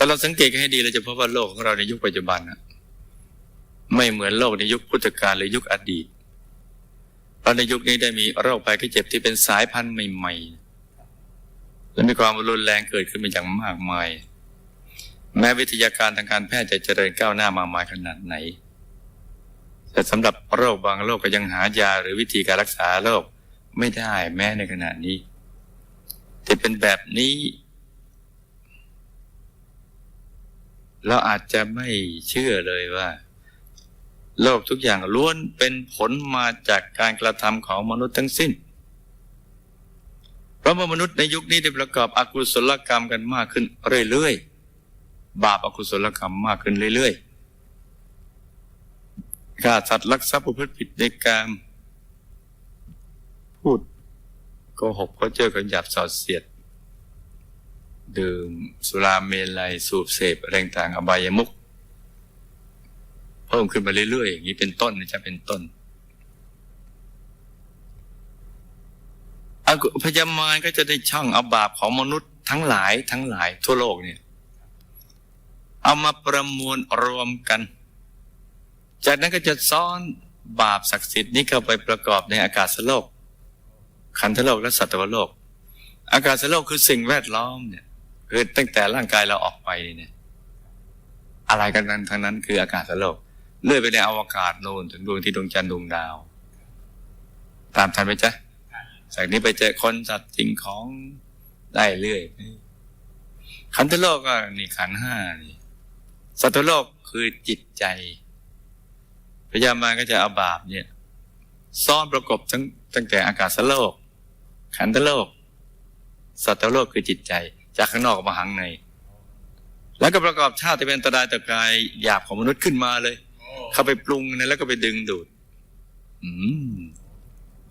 ถ้าเราสังเกตให้ดีเราจะพบว่าโลกของเราในยุคปัจจุบันไม่เหมือนโลกในยุคพุทธกาลหรือยุคอดีตเพราะในยุคนี้ได้มีโรคภัยไข้เจ็บที่เป็นสายพันธุ์ใหม่ๆ และมีความรุนแรงเกิดขึ้นมาอย่างมากมาย แม้วิทยาการทางการแพทย์จะเจริญก้าวหน้ามากมายขนาดไหน แต่สำหรับโรคบางโรคก็ยังหายาหรือวิธีการรักษาโรคไม่ได้แม้ในขณะนี้แต่เป็นแบบนี้ เราอาจจะไม่เชื่อเลยว่า โลกทุกอย่างล้วนเป็นผลมาจากการกระทำของมนุษย์ทั้งสิ้น เพราะว่ามนุษย์ในยุคนี้ได้ประกอบอกุศลกรรมกันมากขึ้นเรื่อยๆ บาปอกุศลกรรมมากขึ้นเรื่อยๆฆ่าสัตว์ลักทรัพย์ประพฤติผิดในกรรมพูดโกหกก็เจอกันหยาบสอดเสียด ดื่มสุราเมลัยสูบเสพอะไรต่างอบายมุขเพิ่มขึ้นมาเรื่อยๆอย่างนี้เป็นต้นนะจะเป็นต้นพยามารก็จะได้ช่องเอาบาปของมนุษย์ทั้งหลายทั้งหลายทั่วโลกเนี่ย เอามาประมวลรวมกัน จากนั้นก็จะซ้อนบาปศักดิ์สิทธิ์นี้เข้าไปประกอบในอากาศโลก ขันธโลกและสัตวโลก อากาศโลกคือสิ่งแวดล้อมเนี่ย คือตั้งแต่ร่างกายเราออกไปเนี่ย อะไรกันนั้นทั้งนั้น คืออากาศสโลกเลื่อยไปในอวกาศโน่นถึงดวงที่ดวงจันทร์ดวงดาว ตามทันไหมจ๊ะจากนี้ไปเจอคนสัตว์สิ่งของได้เรื่อยขันธโลกก็นี่ขันห้านี่สัตว์โลกคือจิตใจพยามารก็จะเอาบาปเนี่ย ซ่อนประกบทั้งตั้งแต่อากาศโลก ขันธโลก สัตว์โลกคือจิตใจ จากข้างนอกมาข้างใน แล้วก็ประกอบชาติที่เป็นอันตรายต่อกายหยาบของมนุษย์ขึ้นมาเลย เข้าไปปรุงนะแล้วก็ไปดึงดูด อืม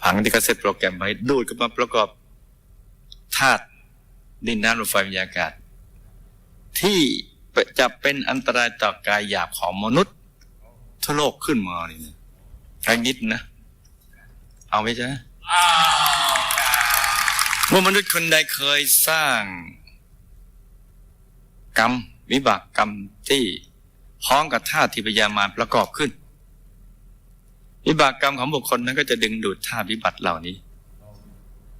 ผังที่เขาเซตโปรแกรมไว้ดูดก็มาประกอบธาตุดินน้ำลมไฟวิญญาณอากาศที่จะเป็นอันตรายต่อกายหยาบของมนุษย์ทั่วโลกขึ้นมานี่นะแค่นิดนะ เอาไหมจ๊ะเมื่อมนุษย์คนใดเคยสร้าง กรรม วิบากกรรมที่พ้องกับธาตุที่พยามารประกอบขึ้น วิบากกรรมของบุคคลนั้นก็จะดึงดูดธาตุวิบัติเหล่านี้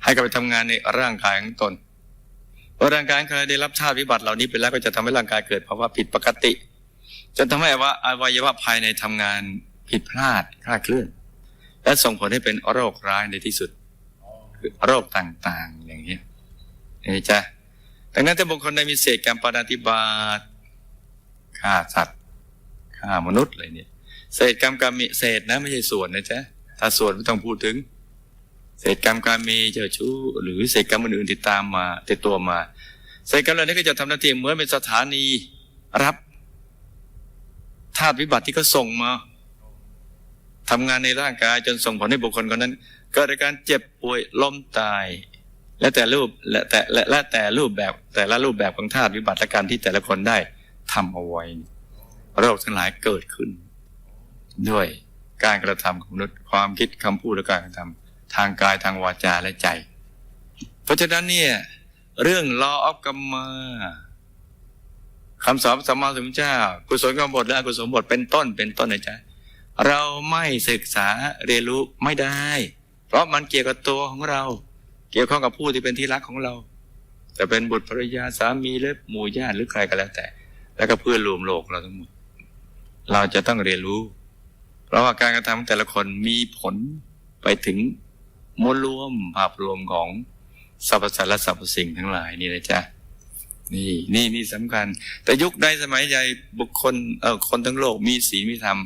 ให้กลับไปทำงานในร่างกายของตนพอร่างกายเคยได้รับธาตุวิบัติเหล่านี้ไปแล้วก็จะทำให้ร่างกายเกิดภาวะผิดปกติ จะทำให้ว่าอวัยวะภายในทำงานผิดพลาดคลาดเคลื่อน และส่งผลให้เป็นโรคร้ายในที่สุดคือโรคต่างๆ อย่างนี้นี่จ้ะ ดังนั้นถ้าบุคคลใดมีเศษกรรมปาณาติบาตฆ่าสัตว์ฆ่ามนุษย์อะไรเนี่ยเศษกรรมกรรมีเศษนะไม่ใช่ส่วนนะจ๊ะถ้าส่วนไม่ต้องพูดถึง เศษกรรมการมีเจ้าชู้ หรือเศษกรรมอื่นๆติดตามมา ติดตัวมา เศษกรรมเหล่านี้ก็จะทำหน้าที่เหมือนเป็นสถานีรับธาตุวิบัติที่เขาส่งมาทำงานในร่างกายจนส่งผลให้บุคคลคนนั้นเกิดอาการเจ็บป่วยล้มตาย และแต่รูปและแต่และแต่รูปแบบแต่ละรูปแบบของธาตุวิบัติและการที่แต่ละคนได้ทำเอาไว้ โรคทั้งหลายเกิดขึ้น ด้วยการกระทำของมนุษย์ความคิดคำพูดและการกระทำทางกายทางวาจาและใจ เพราะฉะนั้นเนี่ยเรื่อง law of กรรมคำสอนสมมาสมุทเจ้า กุศลกรรมบทและอกุศลบทเป็นต้นเป็นต้นนะจ๊ะเราไม่ศึกษาเรียนรู้ไม่ได้ เพราะมันเกี่ยวกับตัวของเรา เกี่ยวข้องกับผู้ที่เป็นที่รักของเราจะเป็นบุตรภรรยาสามีหรือหมู่ญาติหรือใครก็แล้วแต่ แล้วก็เพื่อนรวมโลกเราทั้งหมด เราจะต้องเรียนรู้ เพราะว่าการกระทำของแต่ละคนมีผลไปถึงมวลรวมภาพรวมของสรรพสัตว์และสรรพสิ่งทั้งหลายนี่นะจ๊ะนี่นี่นี่สำคัญ แต่ยุคใดสมัยใดบุคคลเอ่อคนทั้งโลกมีศีลมีธรรม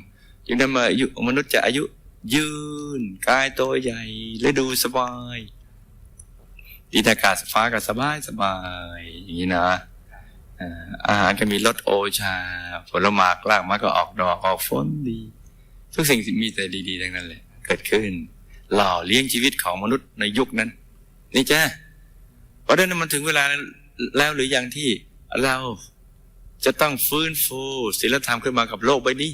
จึงทำมาอายุมนุษย์จะอายุยืน กายโตใหญ่และดูสบาย ดีอากาศฟ้าก็สบายสบายอย่างนี้นะอ่าอาหารก็มีรสโอชา ผลไม้กลากไมันก็ออกดอกออกฝนดี ทุกสิ่งมีแต่ดีๆทั้งนั้นเลยเกิดขึ้น หล่อเลี้ยงชีวิตของมนุษย์ในยุคนั้น นี่จ้าเพราะฉะนั้นมันถึงเวลาแล้วหรือยังที่เราจะต้องฟื้นฟูศีลธรรมขึ้นมากับโลกใบนี้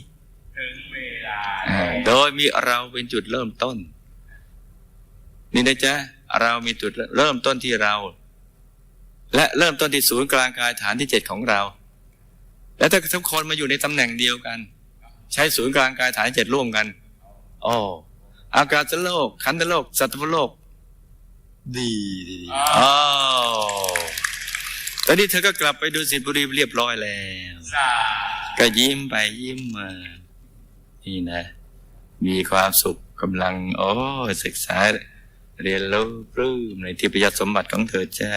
ถึงเวลาอ่าโดยมีเราเป็นจุดเริ่มต้น นี่นะจ๊ะ เรามีจุดเริ่มต้นที่เรา และเริ่มต้นที่ศูนย์กลางกายฐานที่เจ็ดของเรา แล้วถ้าทุกคนมาอยู่ในตำแหน่งเดียวกัน ใช้ศูนย์กลางกายฐานเจ็ดร่วมกันโอ้อากาศโลกขันธโลก สัตวโลก ดีดีดีอ้าวตอนนี้เธอก็กลับไปดูสิทธิบุรีเรียบร้อยแล้วก็ยิ้มไปยิ้มมา นี่นะ มีความสุขกำลัง โอ้ศึกษา เรียนรู้ปลื้มในที่ประยัดสมบัติของเธอจ้า